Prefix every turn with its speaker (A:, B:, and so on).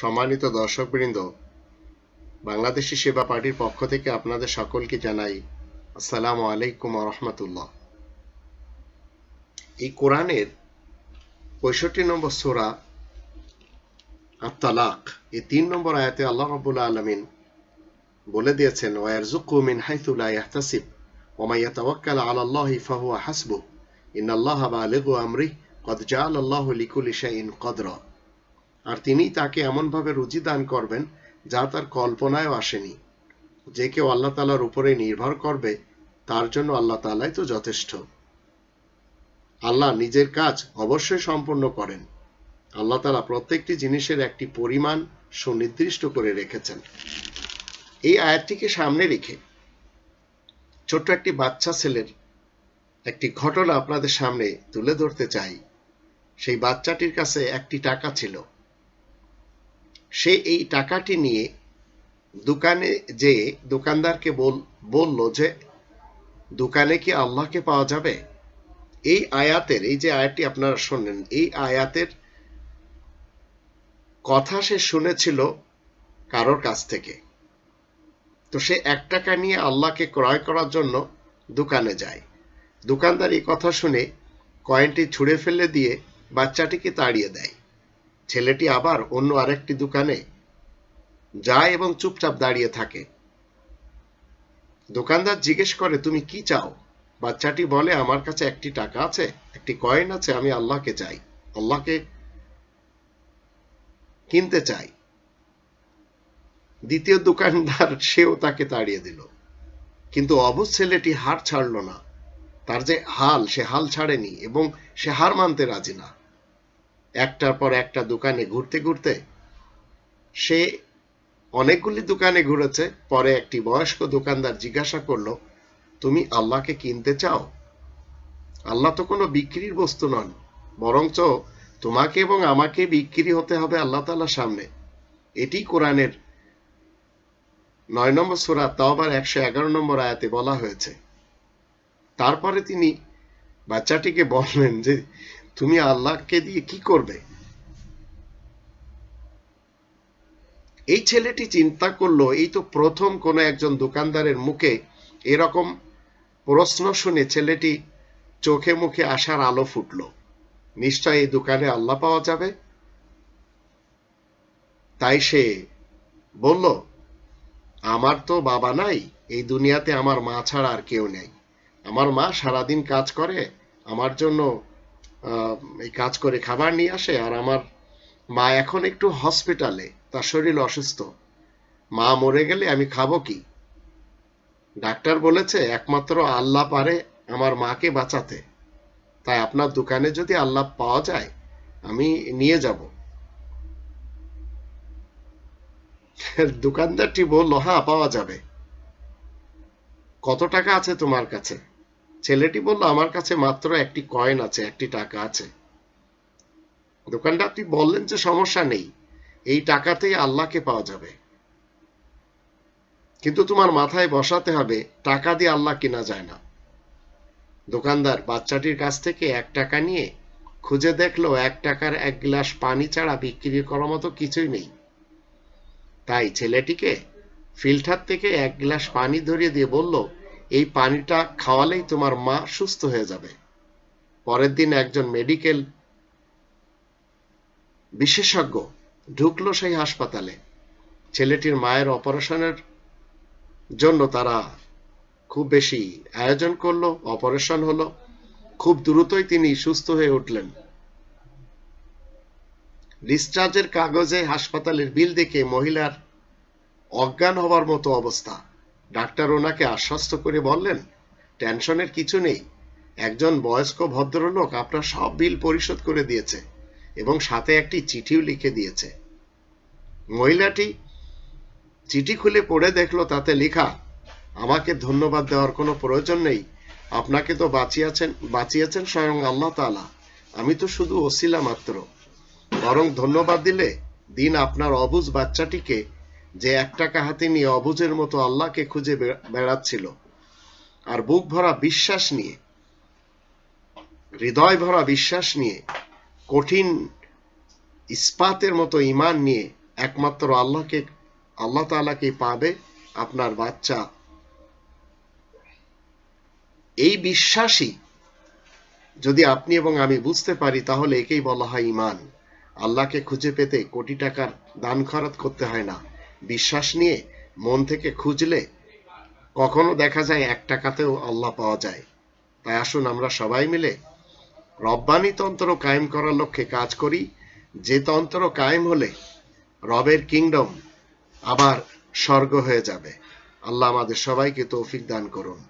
A: সম্মানিত দর্শকবৃন্দ, বাংলাদেশি সেবা পার্টির পক্ষ থেকে আপনাদের সকলকে জানাই আসসালামু আলাইকুম রহমতুল্লাহ। এই কোরআনের পঁয়ষট্টি নম্বর সোরা আত্মালাক এই তিন নম্বর আয়াতে আল্লাহ রাব্বুল আলামিন বলে দিয়েছেন ওয়ারজুকু মিন হাইথু লা ইয়াহতাসিব, ওয়া মান ইয়াতাওয়াক্কাল আলা আল্লাহি ফাহুয়া হাসবুহ, ইন্নাল্লাহা বালিগু আমরিহি, কদ জাআলাল্লাহু লিকুল্লি শাইইন কদরা। আর তিনি তাকে এমনভাবে রুজি দান করবেন, যা তার কল্পনায়ও আসেনি। যে কেউ আল্লাহ তালার উপরে নির্ভর করবে, তার জন্য আল্লাহ তালাই তো যথেষ্ট। আল্লাহ নিজের কাজ অবশ্যই সম্পূর্ণ করেন। আল্লাহ তালা প্রত্যেকটি জিনিসের একটি পরিমাণ সুনির্দিষ্ট করে রেখেছেন। এই আয়াতটিকে সামনে রেখে ছোট্ট একটি বাচ্চা ছেলের একটি ঘটনা আপনাদের সামনে তুলে ধরতে চাই। সেই বাচ্চাটির কাছে একটি টাকা ছিল। সে এই টাকাটি নিয়ে দোকানে যে দোকানদারকে বলল যে, দোকানে কি আল্লাহকে পাওয়া যাবে? এই আয়াতের, এই যে আয়াতটি আপনারা শোনেন এই আয়াতের কথা সে শুনেছিল কারোর কাছ থেকে। তো সে এক টাকা নিয়ে আল্লাহকে ক্রয় করার জন্য দোকানে যায়। দোকানদার এই কথা শুনে কয়েনটি ছুঁড়ে ফেলে দিয়ে বাচ্চাটিকে তাড়িয়ে দেয়। ছেলেটি আবার অন্য আরেকটি দোকানে যায় এবং চুপচাপ দাঁড়িয়ে থাকে। দোকানদার জিজ্ঞেস করে, তুমি কি চাও? বাচ্চাটি বলে, আমার কাছে একটি টাকা আছে, একটি কয়েন আছে, আমি আল্লাহকে চাই, আল্লাহকে কিনতে চাই। দ্বিতীয় দোকানদার সেও তাকে তাড়িয়ে দিল। কিন্তু অবুজ ছেলেটি হার ছাড়ল না। তার যে হাল, সে হাল ছাড়েনি এবং সে হার মানতে রাজি না। একটার পর একটা দোকানে ঘুরতে ঘুরতে সে অনেকগুলি দোকানে ঘুরেছে, পরে একটি বয়স্ক দোকানদার জিজ্ঞাসা করল, তুমি আল্লাহকে কিনতে চাও? আল্লাহ তো কোনো বিক্রির বস্তু নন, বরঞ্চ তোমাকে এবং আমাকে বিক্রি হতে হবে আল্লাহ তালার সামনে। এটি কোরআনের নয় নম্বর সুরা তাওবার একশো এগারো নম্বর আয়াতে বলা হয়েছে। তারপরে তিনি বাচ্চাটিকে বললেন যে তুমি আল্লাহকে দিয়ে কি করবে? এই ছেলেটি চিন্তা করল, এই তো প্রথম কোনো একজন দোকানদারের মুখে এরকম প্রশ্ন শুনে ছেলেটি চোখে মুখে আসার আলো ফুটলো। নিশ্চয় এই দোকানে আল্লাহ পাওয়া যাবে? তাই সে বলল, আমার তো বাবা নাই, এই দুনিয়াতে আমার মা ছাড়া আর কেউ নেই। আমার মা সারাদিন কাজ করে, আমার জন্য এই কাজ করে খাবার নিয়ে আসে আর আমার মা এখন একটু হসপিটালে তার শরীর অসুস্থ। মা মরে গেলে আমি খাব কি? ডাক্তার বলেছে, একমাত্র আল্লাহ পারে আমার মাকে বাঁচাতে। তাই আপনার দোকানে যদি আল্লাহ পাওয়া যায়, আমি নিয়ে যাব। দোকানদারটি বলল হ্যাঁ পাওয়া যাবে। কত টাকা আছে তোমার কাছে? ছেলেটি বলল, আমার কাছে মাত্র একটি কয়েন আছে, একটি টাকা আছে। দোকানদারটি বললেন যে সমস্যা নেই, এই টাকাতেই আল্লাহকে পাওয়া যাবে। কিন্তু তোমার মাথায় বসাতে হবে, টাকা দিয়ে আল্লাহ কিনা যায় না। দোকানদার বাচ্চাটির কাছ থেকে এক টাকা নিয়ে খুঁজে দেখল, এক টাকার এক গ্লাস পানি ছাড়া বিক্রি করার মতো কিছুই নেই। তাই ছেলেটিকে ফিল্টার থেকে এক গ্লাস পানি ধরিয়ে দিয়ে বলল এই পানিটা খাওয়ালেই তোমার মা সুস্থ হয়ে যাবে। পরের দিন একজন মেডিকেল বিশেষজ্ঞ ঢুকলো সেই হাসপাতালে। ছেলেটির মায়ের অপারেশনের জন্য তারা খুব বেশি আয়োজন করল, অপারেশন হলো। খুব দ্রুতই তিনি সুস্থ হয়ে উঠলেন। ডিসচার্জের কাগজে হাসপাতালের বিল দেখে মহিলার অজ্ঞান হবার মতো অবস্থা। ডাক্তার ওনাকে আশ্বস্ত করে বললেন, টেনশনের কিছু নেই। একজন বয়স্ক ভদ্রলোক আপনার সব বিল পরিশোধ করে দিয়েছে এবং সাথে একটি চিঠিও লিখে দিয়েছে। মহিলাটি চিঠি খুলে পড়ে দেখল, তাতে লেখা, আমাকে ধন্যবাদ দেওয়ার কোনো প্রয়োজন নেই। আপনাকে তো বাঁচিয়েছেন বাঁচিয়েছেন স্বয়ং আল্লাহ তালা আমি তো শুধু ওসিলা মাত্র। বরং ধন্যবাদ দিলে দিন আপনার অবুজ বাচ্চাটিকে যে এক টাকা হাতে নিয়ে অবুজের মতো আল্লাহকে খুঁজে বেড়াচ্ছিল। আর বুক ভরা বিশ্বাস নিয়ে, হৃদয় ভরা বিশ্বাস নিয়ে, কঠিন ইস্পাতের মতো ইমান নিয়ে একমাত্র আল্লাহকে, আল্লাহ তাআলাকে পাবে আপনার বাচ্চা। এই বিশ্বাসই যদি আপনি এবং আমি বুঝতে পারি, তাহলে একেই বলা হয় ইমান আল্লাহকে খুঁজে পেতে কোটি টাকার দান খরচ করতে হয় না। বিশ্বাস নিয়ে মন থেকে খুঁজলে কখনো দেখা যায় এক টাকাতেও আল্লাহ পাওয়া যায়। তাই আসুন আমরা সবাই মিলে রব্বানি তন্ত্র কায়েম করার লক্ষ্যে কাজ করি। যে তন্ত্র কায়েম হলে রবের কিংডম আবার স্বর্গ হয়ে যাবে। আল্লাহ আমাদের সবাইকে তৌফিক দান করুন।